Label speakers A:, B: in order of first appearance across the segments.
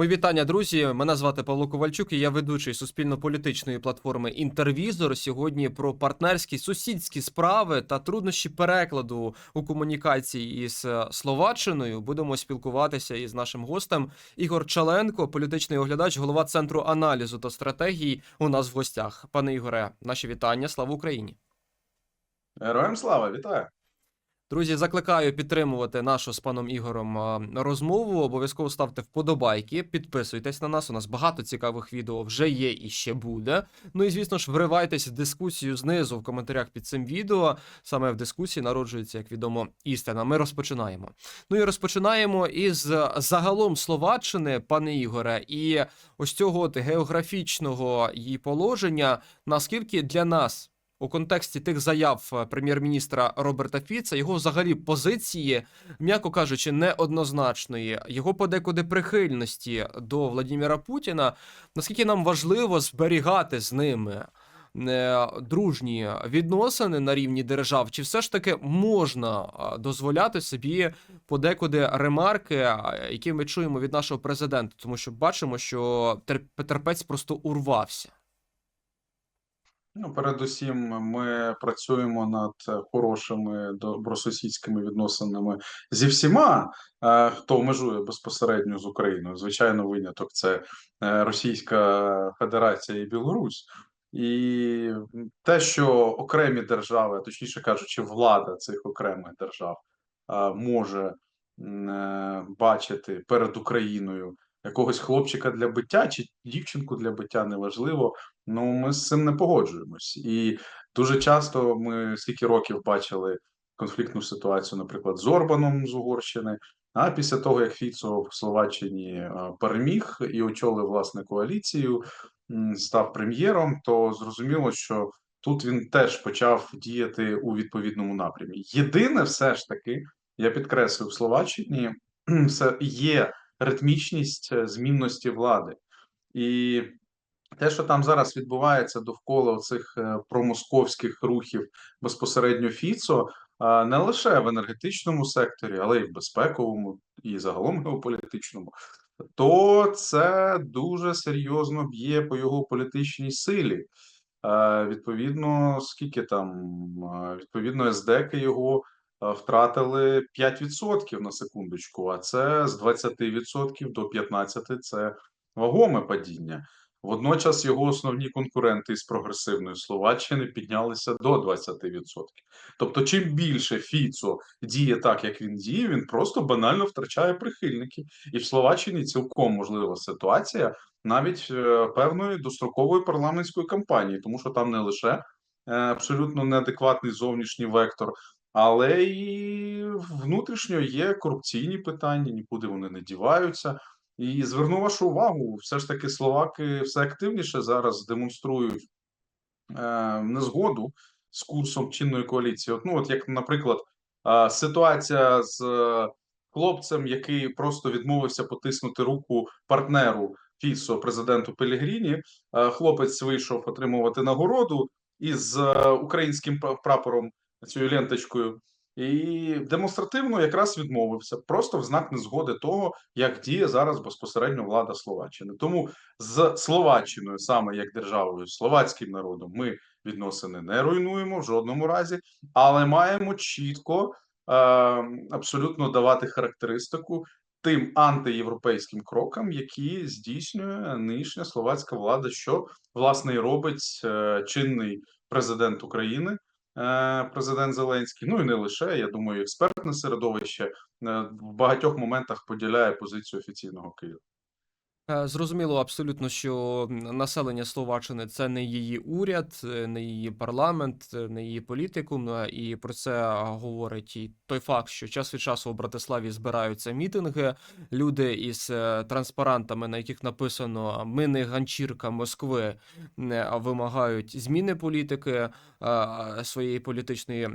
A: Мої вітання, друзі. Мене звати Павло Ковальчук. і Я ведучий суспільно-політичної платформи Інтервізор. Сьогодні про партнерські сусідські справи та труднощі перекладу у комунікації із е, Словаччиною. Будемо спілкуватися із нашим гостем Ігор Чаленко, політичний оглядач, голова центру аналізу та стратегії. У нас в гостях. Пане Ігоре, наші вітання. Слава Україні!
B: Героям слава, вітаю!
A: Друзі, закликаю підтримувати нашу з паном Ігорем розмову. Обов'язково ставте вподобайки, підписуйтесь на нас. У нас багато цікавих відео вже є і ще буде. Ну і звісно ж, вривайтесь в дискусію знизу в коментарях під цим відео. Саме в дискусії народжується, як відомо, істина. Ми розпочинаємо. Ну і розпочинаємо із загалом Словаччини, пане Ігоре, і ось цього от географічного її положення. Наскільки для нас у контексті тих заяв е, прем'єр-міністра Роберта Фіца, його взагалі позиції, м'яко кажучи, неоднозначної, його подекуди прихильності до Владіміра Путіна. Наскільки нам важливо зберігати з ними е, дружні відносини на рівні держав, чи все ж таки можна е, дозволяти собі подекуди ремарки, які ми чуємо від нашого президента, тому що бачимо, що тер- терпець просто урвався.
B: Ну, передусім, ми працюємо над е, хорошими добросусідськими відносинами зі всіма, е, хто межує безпосередньо з Україною. Звичайно, виняток це е, Російська Федерація і Білорусь. І те, що окремі держави, точніше кажучи, влада цих окремих держав може бачити перед Україною якогось хлопчика для биття чи дівчинку для биття, неважливо. Ну, ми з цим не погоджуємось. І дуже часто ми скільки років бачили конфліктну ситуацію, наприклад, з Орбаном з Угорщини. А після того, як Фіцо в Словаччині е, переміг і очолив власне коаліцію, став прем'єром, то зрозуміло, що тут він теж почав діяти у відповідному напрямі. Єдине, все ж таки, я підкреслю, в Словаччині все є ритмічність е, змінності влади. І те, що там зараз відбувається довкола цих промосковських рухів безпосередньо Фіцо, не лише в енергетичному секторі, але й в безпековому і загалом геополітичному, то це дуже серйозно б'є по його політичній силі. Е, Відповідно, скільки там е, відповідно СДЕКи його е, втратили 5% на секундочку, а це з 20% до 15% це вагоме падіння. Водночас його основні конкуренти із прогресивної Словаччини піднялися до 20%. Тобто, чим більше Фіцо діє так, як він діє, він просто банально втрачає прихильників. І в Словаччині цілком можлива ситуація навіть е, певної дострокової парламентської кампанії, тому що там не лише е, абсолютно неадекватний зовнішній вектор. Але і внутрішньо є корупційні питання, нікуди вони не діваються. І зверну вашу увагу, все ж таки словаки все активніше зараз демонструють е, незгоду з курсом чинної коаліції. От, ну, от як, наприклад, е, ситуація з е, хлопцем, який просто відмовився потиснути руку партнеру Фісо, президенту Пелігріні. Е, хлопець вийшов отримувати нагороду із е, українським прапором цією ленточкою. І демонстративно якраз відмовився просто в знак незгоди того, як діє зараз безпосередньо влада Словаччини. Тому з Словаччиною, саме як державою, словацьким народом, ми відносини не руйнуємо в жодному разі, але маємо чітко е, абсолютно давати характеристику тим антиєвропейським крокам, які здійснює нинішня словацька влада, що власне і робить е, чинний президент України. Е, Президент Зеленський, ну і не лише я думаю, експертне середовище е, в багатьох моментах поділяє позицію офіційного Києва.
A: Е, Зрозуміло абсолютно, що населення Словаччини це не її уряд, е, не її парламент, е, не її політикум. І про це говорить і той факт, що час від часу у Братиславі збираються мітинги. Люди із транспарантами, на яких написано Ми не ганчірка Москви, вимагають зміни політики своєї політичної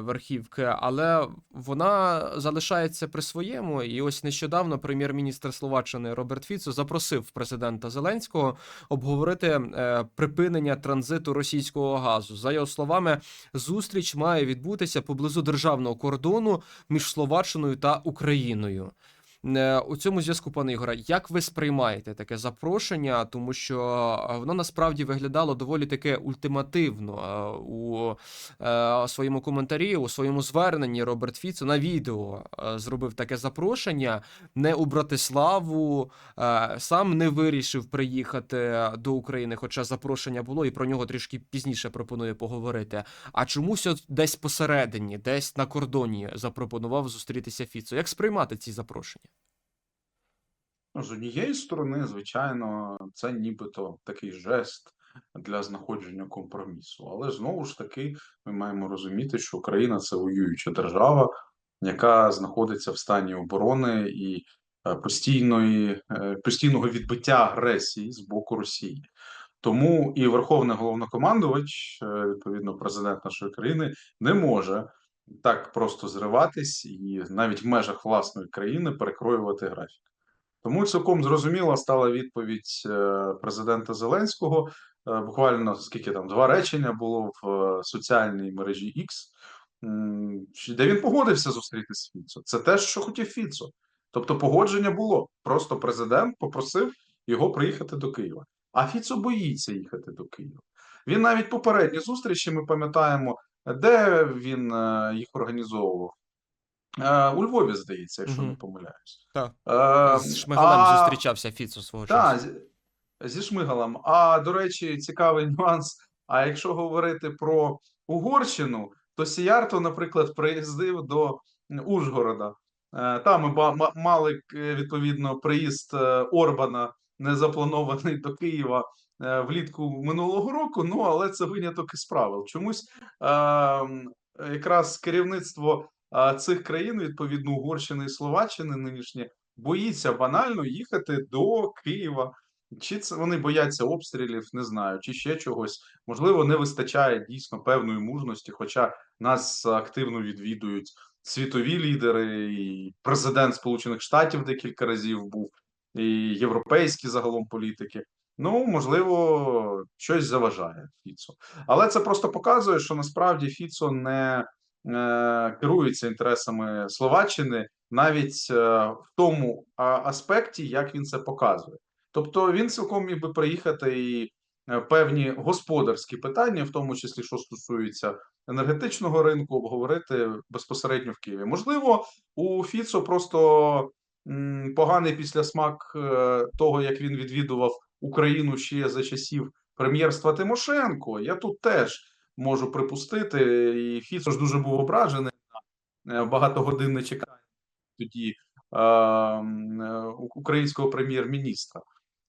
A: верхівки, але вона залишається при своєму. І ось нещодавно прем'єр-міністр Словаччини Роберт Фіцо запросив президента Зеленського обговорити е, припинення транзиту російського газу. За його словами, зустріч має відбутися поблизу державного кордону між Словаччиною та Україною. Е, У цьому зв'язку, пане Ігоре, як ви сприймаєте таке запрошення? Тому що е, воно насправді виглядало доволі таке ультимативно Е, у своєму коментарі, у своєму зверненні Роберт Фіцо на відео зробив таке запрошення не у Братиславу, сам не вирішив приїхати до України, хоча запрошення було, і про нього трішки пізніше пропоную поговорити. А чомусь от десь посередині, десь на кордоні запропонував зустрітися Фіцо. Як сприймати ці запрошення?
B: Ну, З однієї сторони, звичайно, це нібито такий жест для знаходження компромісу. Але знову ж таки, ми маємо розуміти, що Україна це воююча держава, яка знаходиться в стані оборони і е, постійної, е, постійного відбиття агресії з боку Росії. Тому і Верховний головнокомандувач, е, відповідно, президент нашої країни, не може так просто зриватись і навіть в межах власної країни перекроювати графік. Тому цілком зрозуміла стала відповідь е, президента Зеленського. Е, Буквально скільки там два речення було в е, соціальній мережі X, де він погодився зустрітися з Фіцо. Це те, що хотів Фіцо. Тобто погодження було. Просто президент попросив його приїхати до Києва. А Фіцо боїться їхати до Києва. Він навіть попередні зустрічі, ми пам'ятаємо, де він їх організовував. Е, У Львові, здається, якщо не помиляюсь.
A: Так.
B: Е,
A: З Шмигалем
B: а-
A: зустрічався Фіцо свого часу.
B: зі, зі Шмигалем. А до речі, цікавий нюанс. А якщо говорити про Угорщину, то Сіярто, наприклад, приїздив до Ужгорода. Е, Там ми мали відповідно приїзд Орбана незапланований до Києва влітку минулого року. Ну але це виняток із правил. Чомусь е, якраз керівництво цих країн, відповідно Угорщини і Словаччини, нинішнє, боїться банально їхати до Києва. Чи це вони бояться обстрілів, не знаю, чи ще чогось. Можливо, не вистачає дійсно певної мужності, хоча нас активно відвідують світові лідери, і президент Сполучених Штатів декілька разів був, і європейські загалом політики. Ну, можливо, щось заважає Фіцо. Але це просто показує, що насправді Фіцо не керується інтересами Словаччини навіть е, в тому аспекті, як він це показує. Тобто він цілком міг би приїхати і е, певні господарські питання, в тому числі що стосується енергетичного ринку, обговорити безпосередньо в Києві. Можливо, у Фіцо просто поганий післясмак е, того, як він відвідував Україну ще за часів прем'єрства Тимошенко. Я тут теж можу припустити, і Фіцо ж дуже був ображений на е, багатогодинне чекання тоді е, е, українського прем'єр-міністра.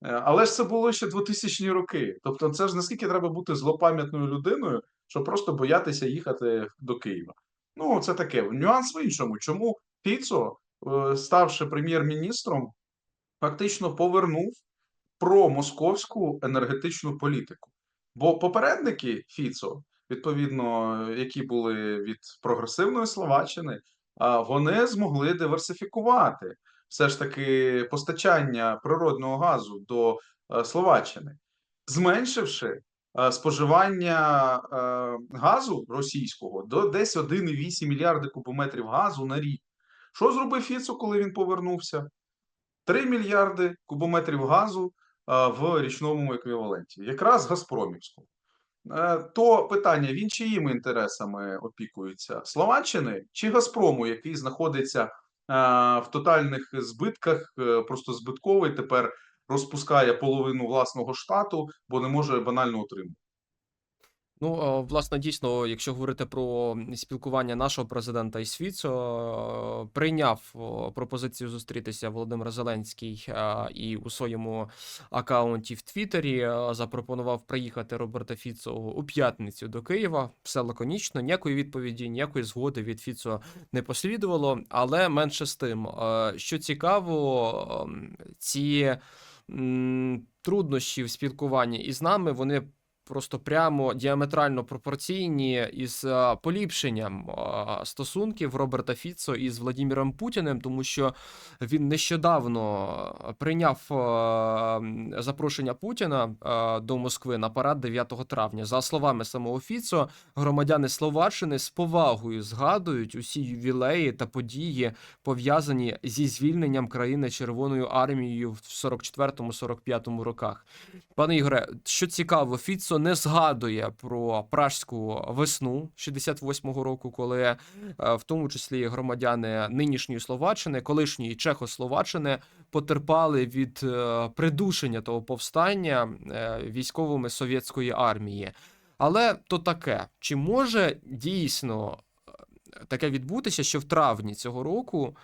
B: Е, Але ж це було ще 2000-ні роки. Тобто, це ж наскільки треба бути злопам'ятною людиною, щоб просто боятися їхати до Києва. Ну, це таке. Нюанс в іншому. Чому Фіцо, е, ставши прем'єр-міністром, фактично повернув промосковську енергетичну політику. Бо попередники Фіцо, відповідно, які були від прогресивної Словаччини, вони змогли диверсифікувати все ж таки постачання природного газу до е, Словаччини, зменшивши е, споживання е, газу російського до десь 1,8 мільярди кубометрів газу на рік. Що зробив Фіцо, коли він повернувся? 3 мільярди кубометрів газу в річному еквіваленті, якраз Газпромівському. Е, То питання: він чиїми інтересами опікується? Словаччини чи Газпрому, який знаходиться е, в тотальних збитках, е, просто збитковий тепер розпускає половину власного штату, бо не може банально отримати.
A: Ну, власне, дійсно, якщо говорити про спілкування нашого президента Фіцо, е, прийняв пропозицію зустрітися Володимир Зеленський і у своєму акаунті в Твіттері запропонував приїхати Роберта Фіцо у п'ятницю до Києва. Все лаконічно, ніякої відповіді, ніякої згоди від Фіцо не послідувало. Але менше з тим, що цікаво, ем, ці труднощі в спілкуванні із нами вони просто прямо діаметрально пропорційні із е, поліпшенням е, стосунків Роберта Фіцо із Владіміром Путіним, тому що він нещодавно прийняв е, запрошення Путіна до Москви на парад 9 травня. За словами самого Фіцо, громадяни Словаччини з повагою згадують усі ювілеї та події, пов'язані зі звільненням країни Червоною армією в 44-45 роках. Пане Ігоре, що цікаво, Фіцо не згадує про пражську весну 68-го року, коли е, в тому числі громадяни нинішньої Словаччини, колишньої Чехословаччини потерпали від е, придушення того повстання е, військовими совєтської армії. Але то таке, чи може дійсно таке відбутися, що в травні цього року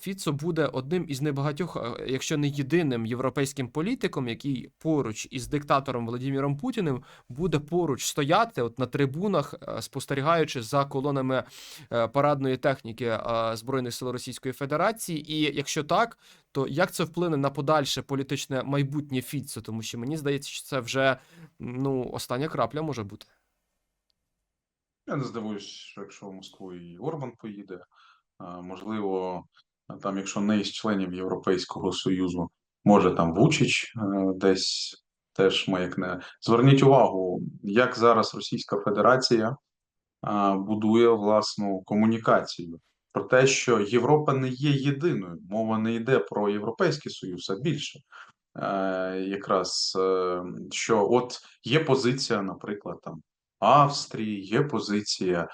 A: Фіцо буде одним із небагатьох, е, якщо не єдиним європейським політиком, який поруч із диктатором Владимиром Путіним буде поруч стояти от на трибунах, е, спостерігаючи за колонами е, парадної техніки Збройних сил Російської Федерації. І якщо так, то як це вплине на подальше політичне майбутнє Фіцо? Тому що мені здається, що це вже ну остання крапля може бути.
B: Я не здивуюсь, якщо в Москву і Орбан поїде, можливо, там, якщо не із членів Європейського Союзу, може там Вучич е, десь теж маякне. Зверніть увагу, як зараз Російська Федерація будує власну комунікацію. Про те, що Європа не є єдиною, мова не йде про Європейський Союз, а більше. Е, якраз е, що от є позиція, наприклад, там Австрії, є позиція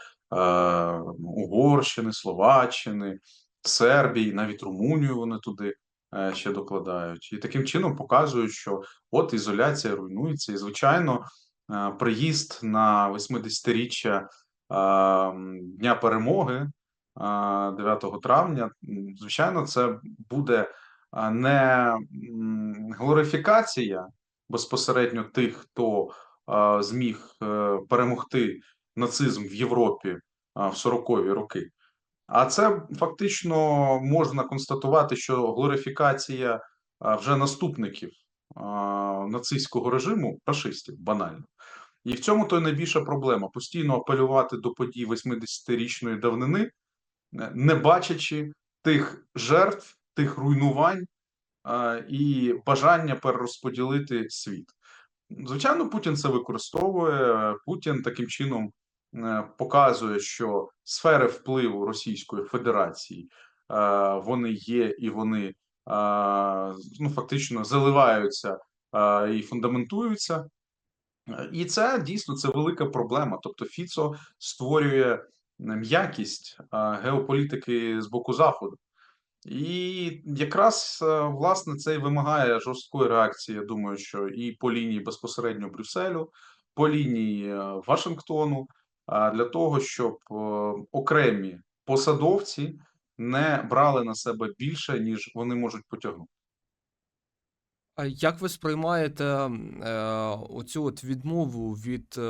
B: Угорщини, Словаччини, Сербії, навіть Румунію вони туди е, ще докладають. І таким чином показують, що от ізоляція руйнується. І, звичайно, е, приїзд на 80-річчя е, Дня перемоги е, 9 травня, звичайно, це буде не глорифікація безпосередньо тих, хто зміг е, перемогти нацизм в Європі в 40-ві роки. А це фактично можна констатувати, що глорифікація вже наступників нацистського режиму, фашистів, банально. І в цьому то й найбільша проблема: постійно апелювати до подій 80-річної давнини, е, не бачачи тих жертв, тих руйнувань і бажання перерозподілити світ. Звичайно, Путін це використовує. Путін таким чином показує, що сфери впливу Російської Федерації е, вони є і вони е, ну, фактично заливаються е, і фундаментуються. Е, І це дійсно це велика проблема. Тобто, Фіцо створює е, м'якість е, геополітики з боку Заходу. І якраз е, власне це і вимагає жорсткої реакції. Я думаю, що і по лінії безпосередньо Брюсселю, по лінії е, Вашингтону, для того, щоб е, окремі посадовці не брали на себе більше, ніж вони можуть потягнути.
A: Як ви сприймаєте е, оцю от відмову від е,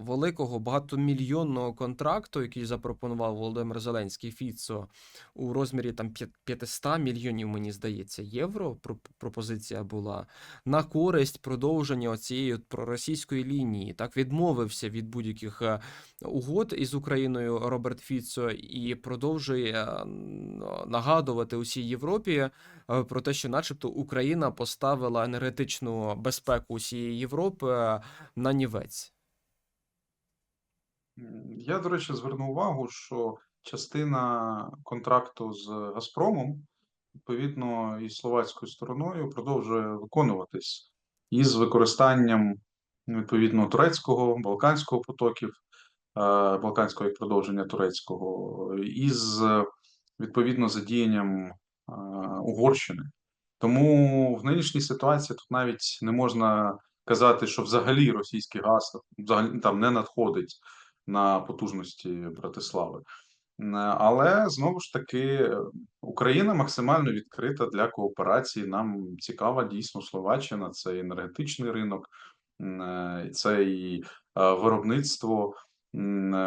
A: великого багатомільйонного контракту, який запропонував Володимир Зеленський Фіцо у розмірі там п'ят- 500 мільйонів, мені здається, євро пропозиція була на користь продовження цієї проросійської лінії. Так відмовився від будь-яких е, угод із Україною Роберт Фіцо і продовжує нагадувати усій Європі е, про те, що, начебто, Україна поставила енергетичну безпеку усієї Європи на нівець.
B: Я, до речі, звернув увагу, що частина контракту з Газпромом, відповідно, і словацькою стороною продовжує виконуватись із використанням відповідно турецького, балканського потоків, е, балканського як продовження турецького, із відповідно задіянням е, Угорщини. Тому в нинішній ситуації тут навіть не можна казати, що взагалі російський газ взагалі там не надходить на потужності Братислави. Але знову ж таки Україна максимально відкрита для кооперації. Нам цікава дійсно Словаччина, це енергетичний ринок, це і е, виробництво,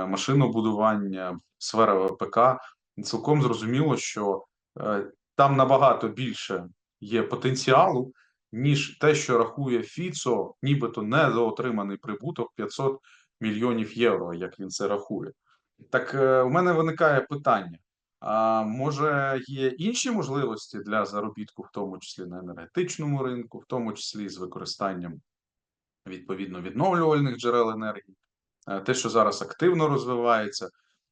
B: машинобудування, сфера ВПК. Цілком зрозуміло, що е, там набагато більше є потенціалу, ніж те, що рахує Фіцо, нібито недоотриманий прибуток 500 мільйонів євро, як він це рахує. Так е, у мене виникає питання: а може є інші можливості для заробітку, в тому числі на енергетичному ринку, в тому числі з використанням відповідно відновлювальних джерел енергії, Е, те, що зараз активно розвивається.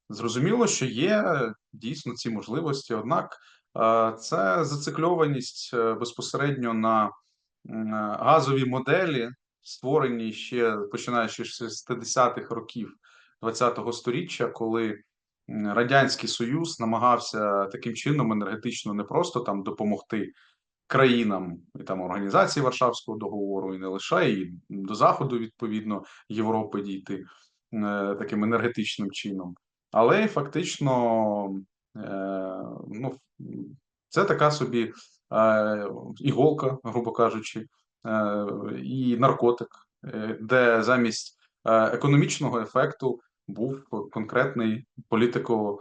B: Зрозуміло, що є е, дійсно ці можливості, однак це зацикльованість е, безпосередньо на е, газові моделі, створені ще починаючи з 60-х років ХХ століття, коли Радянський Союз намагався таким чином енергетично не просто там допомогти країнам і там організації Варшавського договору, і не лише і до заходу, відповідно, Європи дійти е, таким енергетичним чином, але фактично, е, ну це така собі е, іголка, грубо кажучи, е, і наркотик, е, де замість е, економічного ефекту був конкретний політико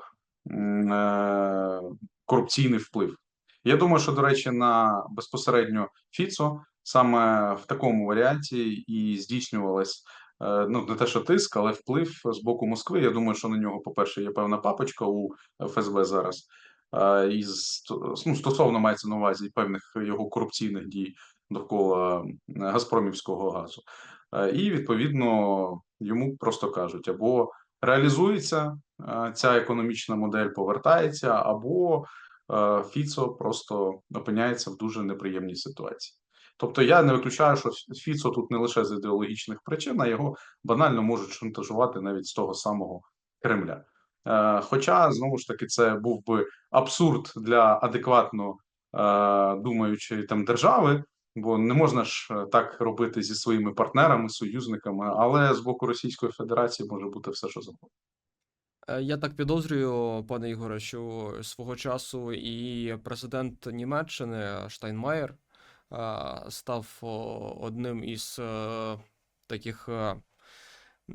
B: е, корупційний вплив. Я думаю, що, до речі, на безпосередньо Фіцо саме в такому варіанті і здійснювалась е, ну не те, що тиск, але вплив з боку Москви. Я думаю, що на нього, по-перше, є певна папочка у ФСБ зараз. е, І ну, стосовно мається на увазі певних його корупційних дій довкола е, Газпромівського газу. Е, І відповідно йому просто кажуть: або реалізується е, ця економічна модель, повертається, або е, Фіцо просто опиняється в дуже неприємній ситуації. Тобто я не виключаю, що Фіцо тут не лише з ідеологічних причин, а його банально можуть шантажувати навіть з того самого Кремля. Е, Хоча знову ж таки це був би абсурд для адекватно е, думаючої там держави, бо не можна ж е, так робити зі своїми партнерами, союзниками, але з боку Російської Федерації може бути все, що завгодно.
A: Я так підозрюю, пане Ігоре, що свого часу і президент Німеччини Штайнмаєр став одним із е, таких е,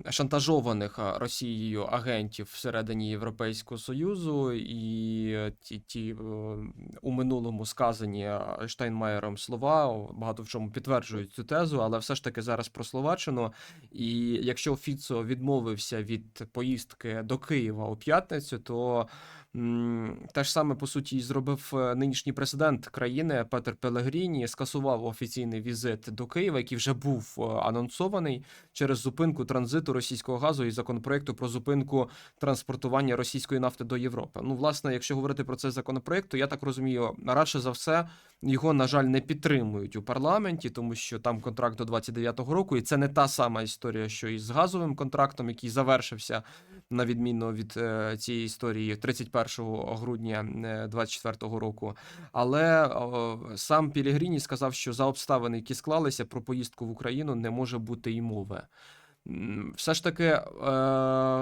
A: шантажованих Росією агентів всередині Європейського Союзу, і е, ті, ті е, у минулому сказані Штайнмаєром слова багато в чому підтверджують цю тезу, але все ж таки зараз про Словаччину. І якщо Фіцо відмовився від поїздки до Києва у п'ятницю, то те ж саме по суті і зробив е, нинішній президент країни Петер Пелегріні, скасував офіційний візит до Києва, який вже був анонсований через зупинку транзиту російського газу і законопроекту про зупинку транспортування російської нафти до Європи. Ну, власне, якщо говорити про цей законопроект, то я так розумію, радше за все його, на жаль, не підтримують у парламенті, тому що там контракт до 29-го року, і це не та сама історія, що і з газовим контрактом, який завершився на відміну від е, цієї історії 31 грудня е, 24-го року. Але сам Пілігріні сказав, що за обставини, які склалися, про поїздку в Україну не може бути і мови. Все ж таки, е,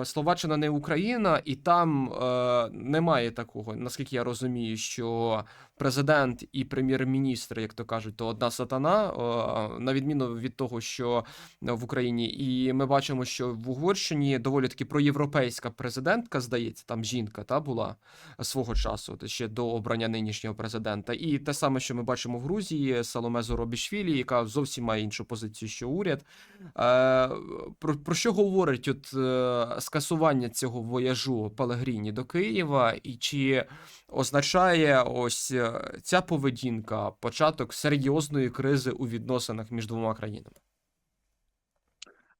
A: Словаччина не Україна, і там е, немає такого, наскільки я розумію, що президент і прем'єр-міністр, як то кажуть, то одна сатана, на відміну від того, що в Україні. І ми бачимо, що в Угорщині доволі таки проєвропейська президентка, здається, там жінка та була свого часу, ще до обрання нинішнього президента. І те саме, що ми бачимо в Грузії, Саломе Зоробішвілі, яка зовсім має іншу позицію, що уряд. Е, про, про що говорить от е, скасування цього вояжу Пелегріні до Києва, і чи означає ось ця поведінка початок серйозної кризи у відносинах між двома країнами?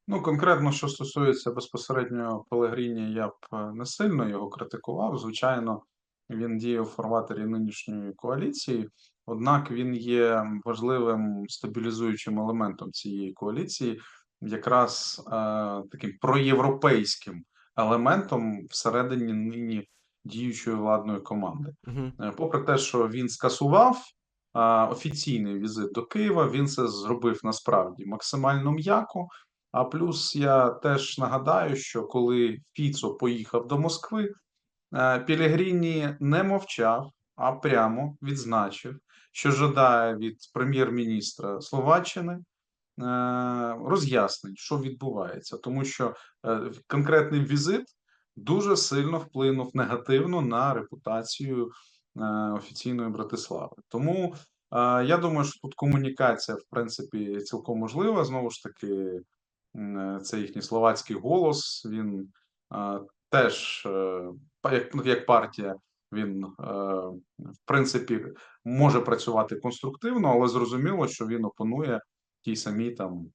B: Ну, конкретно, що стосується безпосередньо Пелегріні, я б е, не сильно його критикував. Звичайно, він діє у фарватері нинішньої коаліції, однак він є важливим стабілізуючим елементом цієї коаліції, якраз е, таким проєвропейським елементом всередині нині діючої владної команди.
A: Угу.
B: Попри те, що він скасував а, офіційний візит до Києва, він це зробив насправді максимально м'яко. А плюс я теж нагадаю, що коли Фіцо поїхав до Москви, е, Пілігріні не мовчав, а прямо відзначив, що жадає від прем'єр-міністра Словаччини е, роз'яснень, що відбувається, тому що конкретний візит дуже сильно вплинув негативно на репутацію е, офіційної Братислави. Тому А, я думаю, що тут комунікація, в принципі, цілком можлива. Знову ж таки, е, це їхній словацький голос. Він теж е, як, ну, як партія, він е, в принципі може працювати конструктивно, але зрозуміло, що він опонує тій самій там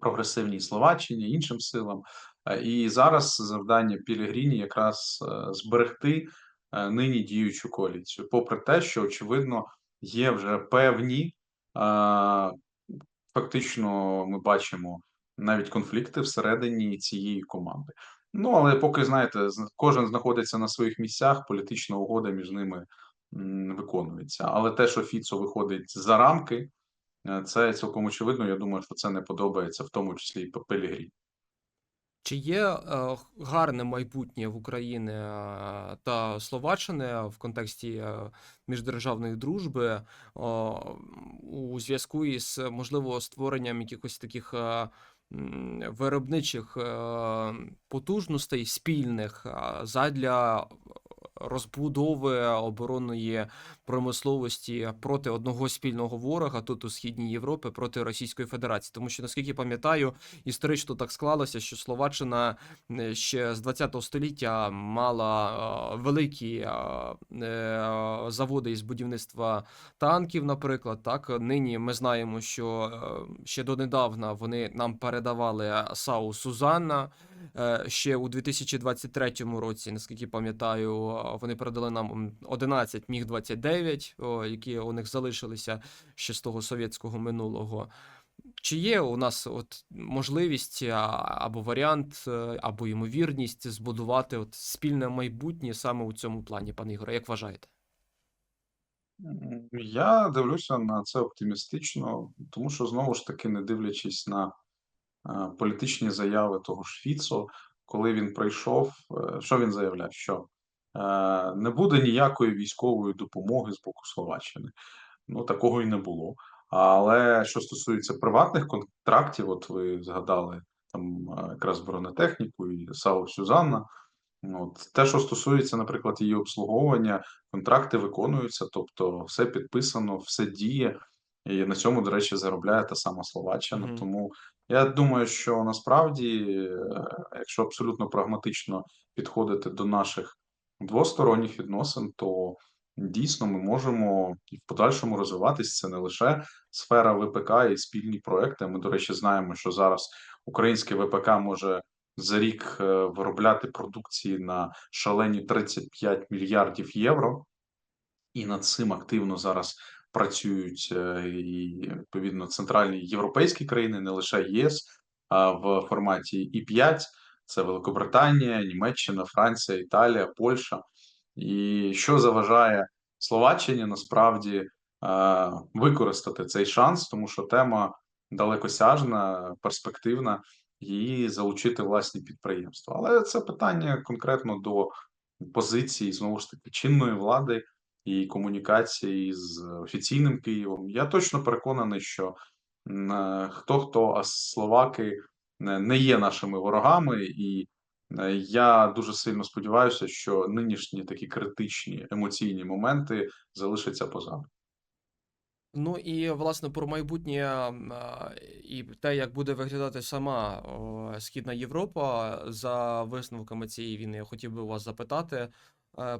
B: прогресивній Словаччині, іншим силам. Е, І зараз завдання Пілігріні якраз е, зберегти е, нині діючу коаліцію, попри те, що очевидно є вже певні, фактично, ми бачимо навіть конфлікти всередині цієї команди. Ну але поки знаєте, кожен знаходиться на своїх місцях, політична угода між ними виконується. Але те, що Фіцо виходить за рамки. Це цілком очевидно. Я думаю, що це не подобається, в тому числі і Пелігрі.
A: Чи є е, гарне майбутнє в України е, та Словаччини в контексті е, міждержавної дружби е, у зв'язку із можливо створенням якихось таких е, виробничих е, потужностей спільних е, задля розбудови оборонної промисловості проти одного спільного ворога тут у східній Європі проти Російської Федерації, тому що наскільки пам'ятаю, історично так склалося, що Словаччина е, ще з 20 століття мала е, великі е, заводи із будівництва танків, наприклад. Так нині ми знаємо, що ще донедавна вони нам передавали САУ Сузанна. Е, Ще у 2023 році, наскільки пам'ятаю, е, вони передали нам 11 міг 29 які у них залишилися ще з того совєтського минулого. Чи є у нас от можливість або варіант, е, або ймовірність збудувати от спільне майбутнє саме у цьому плані, пане Ігоре, як вважаєте?
B: Я дивлюся на це оптимістично, тому що знову ж таки, не дивлячись на політичні заяви того ж Фіцо, коли він прийшов, е, що він заявляв? Що е, не буде ніякої військової допомоги з боку Словаччини. Ну, такого і не було. Але що стосується приватних контрактів, от ви згадали там е, якраз бронетехніку і САУ Сюзанна. От те, що стосується, наприклад, її обслуговування, контракти виконуються, тобто все підписано, все діє, і на цьому, до речі, заробляє та сама Словаччина.
A: Мгм.
B: Тому я думаю, що насправді, е, якщо абсолютно прагматично підходити до наших двосторонніх відносин, то дійсно ми можемо і в подальшому розвиватись. Це не лише сфера ВПК і спільні проекти. Ми, до речі, знаємо, що зараз українське ВПК може за рік е, виробляти продукції на шалені 35 мільярдів євро, і над цим активно зараз працюють е, і відповідно центральні європейські країни, не лише ЄС, а в форматі і 5 це Великобританія, Німеччина, Франція, Італія, Польща. І що заважає Словаччині насправді е, використати цей шанс, тому що тема далекосяжна, перспективна, її залучити власні підприємства. Але це питання конкретно до позиції знову ж таки чинної влади і комунікації з офіційним Києвом. Я точно переконаний, що е, хто хто, а словаки е, не є нашими ворогами, і е, я дуже сильно сподіваюся, що нинішні такі критичні емоційні моменти залишаться позаду.
A: Ну і власне про майбутнє і те, як буде виглядати сама Східна Європа за висновками цієї війни, я хотів би вас запитати,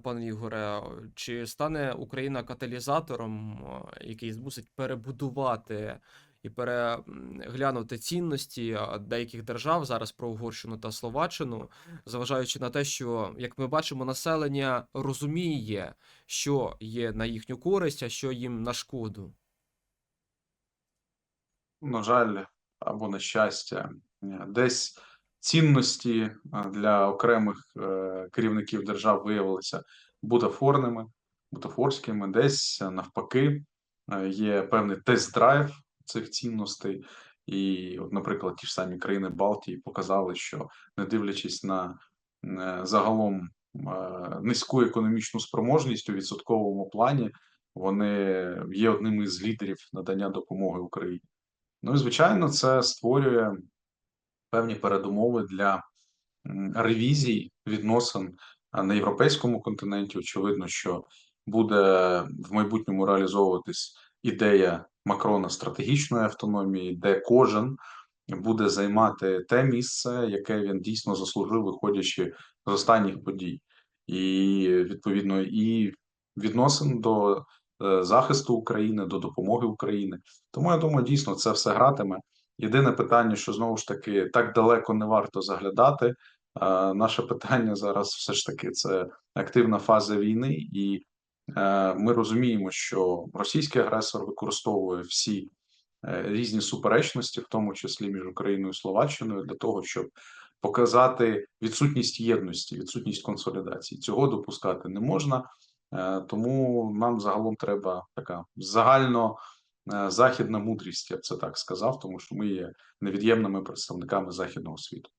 A: пане Ігоре, чи стане Україна каталізатором, який змусить перебудувати і переглянути цінності деяких держав зараз про Угорщину та Словаччину, зважаючи на те, що як ми бачимо, населення розуміє, що є на їхню користь, а що їм на шкоду.
B: на жаль, або на щастя, е, десь цінності е, для окремих е, керівників держав виявилися бутафорними, бутафорськими, десь е, навпаки є певний тест-драйв цих цінностей. І, от, наприклад, ті ж самі країни Балтії показали, що не дивлячись на загалом низьку економічну спроможність у відсотковому плані, вони є одним із лідерів надання допомоги Україні. Ну і звичайно, це створює певні передумови для ревізій відносин на європейському континенті. Очевидно, що буде в майбутньому реалізовуватись ідея Макрона стратегічної автономії, де кожен буде займати те місце, яке він дійсно заслужив, виходячи з останніх подій, і відповідно і відносин до е, захисту України, до допомоги України. Тому я думаю, дійсно це все гратиме. Єдине питання, що знову ж таки так далеко не варто заглядати. Е, Наше питання зараз все ж таки це активна фаза війни, і е, ми розуміємо, що російський агресор використовує всі е, різні суперечності, в тому числі між Україною і Словаччиною, для того, щоб показати відсутність єдності, відсутність консолідації. Цього допускати не можна. Тому нам загалом треба така загально західна мудрість, я б це так сказав, тому що ми є невід'ємними представниками західного світу.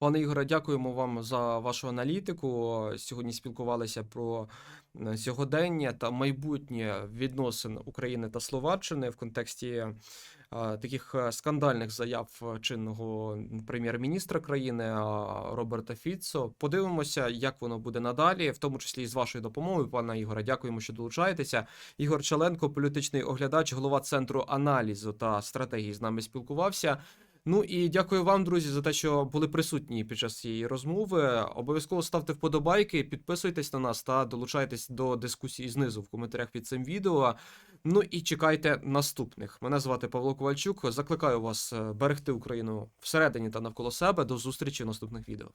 A: Пане Ігоре, дякуємо вам за вашу аналітику. Сьогодні спілкувалися про е, сьогодення та майбутнє відносин України та Словаччини в контексті е, таких е, скандальних заяв чинного прем'єр-міністра країни Роберта Фіцо. Подивимося, як воно буде надалі, в тому числі і з вашою допомогою, пане Ігоре. Дякуємо, що долучаєтеся. Ігор Челенко, політичний оглядач, голова центру аналізу та стратегії, з нами спілкувався. Ну і дякую вам, друзі, за те, що були присутні під час цієї розмови. Обов'язково ставте вподобайки, підписуйтесь на нас та долучайтесь до дискусії знизу в коментарях під цим відео. Ну і чекайте наступних. Мене звати Павло Ковальчук. Закликаю вас е, берегти Україну всередині та навколо себе. До зустрічі в наступних відео.